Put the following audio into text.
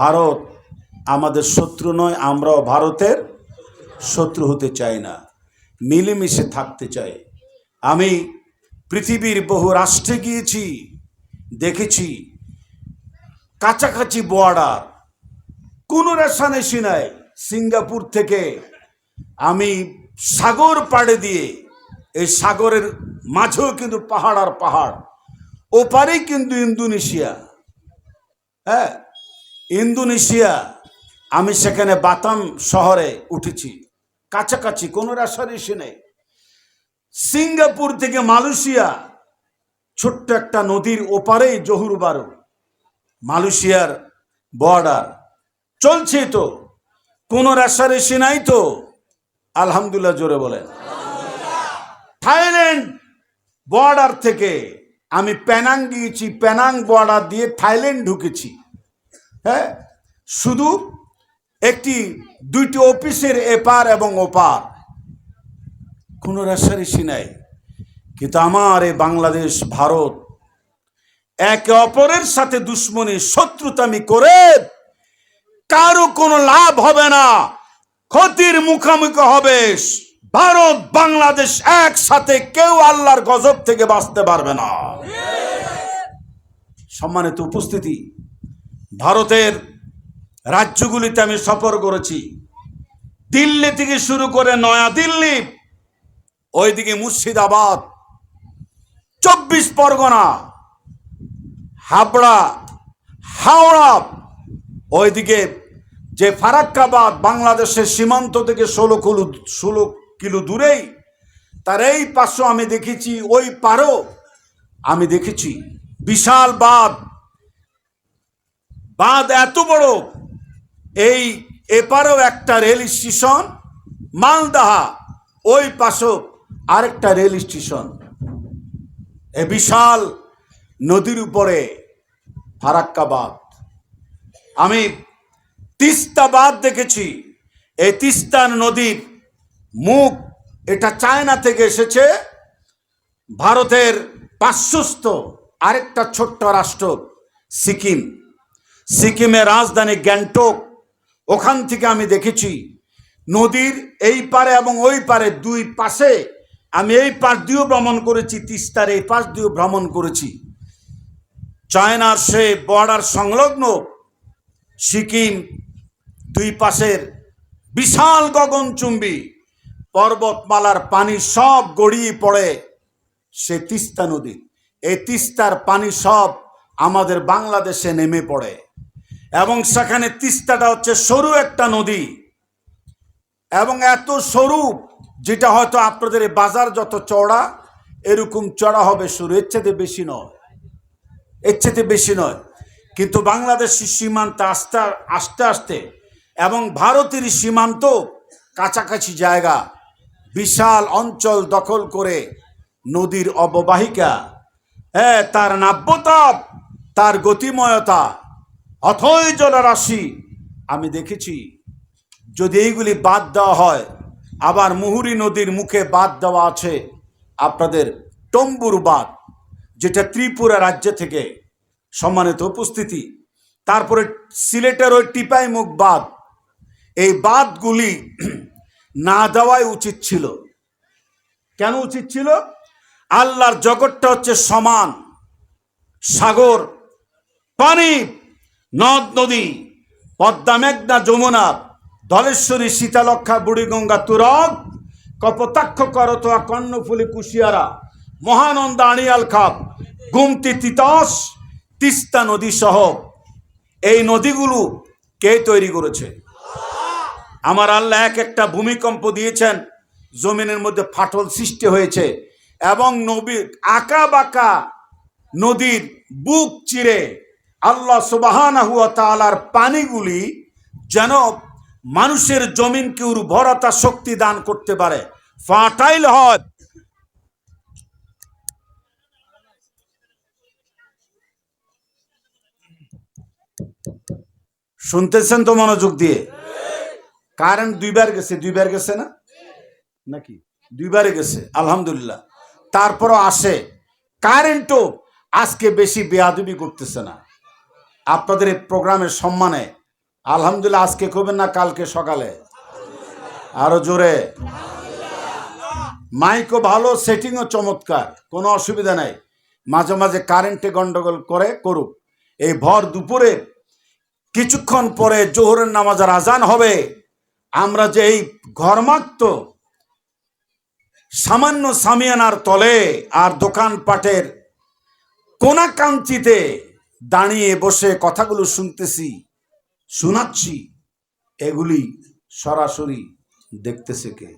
ভারত আমাদের শত্রু নয়, আমরাও ভারতের শত্রু হতে চাই না। মিলেমিশে থাকতে চাই। আমি পৃথিবীর বহু রাষ্ট্রে গিয়েছি, দেখেছি, কাছাকাছি বর্ডার কোনো রেশানেশি নাই সিঙ্গাপুর থেকে। আমি সাগর পাড়ে দিয়ে, এই সাগরের মাঝেও কিন্তু পাহাড় আর পাহাড়, ওপারেই কিন্তু ইন্দোনেশিয়া। হ্যাঁ ইন্দোনেশিয়া, আমি সেখানে বাতাম শহরে উঠেছি। কাছাকাছি, কোনো রেশারেশি নেই। সিঙ্গাপুর থেকে মালয়েশিয়া, ছোট্ট একটা নদীর ওপারেই জহুর বারো, মালয়েশিয়ার বর্ডার চলছে তো, কোনো রেশারেশি নাই তো? আলহামদুলিল্লাহ, জোরে বলেন। থাইল্যান্ড বর্ডার থেকে আমি প্যানাং গিয়েছি প্যানাং বর্ডার দিয়ে থাইল্যান্ড ঢুকেছি। হ্যাঁ? শুধু একটি, দুইটি অফিসের এপার এবং ওপার। কোনো রেশারেশি নাই। কিন্তু আমার এই বাংলাদেশ, ভারত, একে অপরের সাথে দুশ্মনী, শত্রুতামি করে কারও কোনো লাভ হবে না। ক্ষতির মুখোমুখি হবে। ভারত, বাংলাদেশ একসাথে কেউ আল্লাহর গজব থেকে বাঁচতে পারবে না। সম্মানিত উপস্থিতি ভারতের রাজ্যগুলিতে আমি সফর করেছি। দিল্লি থেকে শুরু করে নয়া দিল্লি ওইদিকে মুর্শিদাবাদ, চব্বিশ পরগনা, হাবড়া, হাওড়া, ওইদিকে যে ফারাক্কাবাদ বাংলাদেশের সীমান্ত থেকে ষোলো কিলো ষোলো কিলো দূরেই, তার এই পাশও আমি দেখেছি, ওই পারও আমি দেখেছি বিশাল বাঁধ। বাঁধ এত বড়, এই এপারেও একটা রেল স্টেশন মালদাহা ওই পাশেও আরেকটা রেল স্টেশন। এ বিশাল নদীর উপরে ফারাক্কাবাদ। আমি তিস্তা বাঁধ দেখেছি, এই তিস্তার নদীর মুখ, এটা চায়না থেকে এসেছে, ভারতের পার্শ্বস্থ আরেকটা ছোট্ট রাষ্ট্র, সিকিম। সিকিমের রাজধানী গ্যাংটক, ওখান থেকে আমি দেখেছি নদীর এই পারে এবং ওই পারে দুই পাশে আমি এই পাশ দিয়েও ভ্রমণ করেছি, তিস্তার এই পাশ দিয়েও ভ্রমণ করেছি। চায়নার সে বর্ডার সংলগ্ন সিকিম দুই পাশের বিশাল গগনচুম্বী পর্বতমালার পানি সব গড়িয়ে পড়ে সে তিস্তা নদী। এই তিস্তার পানি সব আমাদের বাংলাদেশে নেমে পড়ে। এবং সেখানে তিস্তাটা হচ্ছে সরু একটা নদী। এবং এত সরু, যেটা হয়তো আপনাদের বাজার যত চড়া এরকম চড়া হবে সরু। এর চেয়ে বেশি নয়। এর চেয়ে বেশি নয়। কিন্তু বাংলাদেশের সীমান্ত আস্তে আস্তে আস্তে, এবং ভারতের সীমান্ত কাছাকাছি জায়গা, বিশাল অঞ্চল দখল করে নদীর অববাহিকা। হ্যাঁ তার নাব্যতাপ, তার গতিময়তা, অথই জলরাশি, আমি দেখেছি। যদি এইগুলি বাদ দেওয়া হয়, আবার মুহুরী নদীর মুখে বাদ দেওয়া আছে, আপনাদের টম্বুর বাঁধ, যেটা ত্রিপুরা রাজ্য থেকে সম্মানিত উপস্থিতি, তারপরে সিলেটের ওই টিপাই মুখ বাঁধ, এই বাঁধগুলি না দেওয়াই উচিত ছিল। কেন উচিত ছিল? আল্লাহর জগৎটা হচ্ছে সমান। সাগর, পানি, নদ, নদী, পদ্মা, মেঘনা, যমুনা, ধলেশ্বরী শীতালক্ষা বুড়িগঙ্গা, তুরগ, কপতাক্ষ, করতোয়া, কর্ণফুলি, কুশিয়ারা, মহানন্দা, আড়িয়াল খাপ গুমতি, তিতস, তিস্তা নদী সহ। এই নদীগুলো কে তৈরি করেছে? আমার আল্লাহ এক একটা ভূমিকম্প দিয়েছেন, জমিনের মধ্যে ফাটল সৃষ্টি হয়েছে। এবং নবী আঁকা বাঁকা নদীর বুক চিরে আল্লাহ সুবাহানা হুয়া তালার পানিগুলি যেন মানুষের জমিনকে উর্বরতা শক্তি দান করতে পারে। ফার্টাইল হয় শুনতেছেন তো মনোযোগ দিয়ে? কারেন্ট দুইবার গেছে দুইবার গেছে না? নাকি? দুইবারে গেছে, আলহামদুলিল্লাহ। তারপরও আসে। কারেন্টও আজকে বেশি বেয়াদবি করতেছে না। আপনাদের এই প্রোগ্রামের সম্মানে আলহামদুলিল্লাহ আজকে কবেন না, কালকে সকালে। আরও জোরে। মাইকও ভালো, সেটিংও চমৎকার, কোনো অসুবিধা নাই। মাঝে মাঝে কারেন্টে গন্ডগোল করে, করুক। এই ভর দুপুরে কিছুক্ষণ পরে জোহরের নামাজের আজান হবে। আমরা যে এই ঘরমাক্ত সামান্য সামিয়ানার তলে আর দোকানপাটের কোনাকাঞ্চিতে দাঁড়িয়ে বসে কথাগুলো শুনতেছি, শোনাচ্ছি, এগুলি সরাসরি দেখতেছে কে?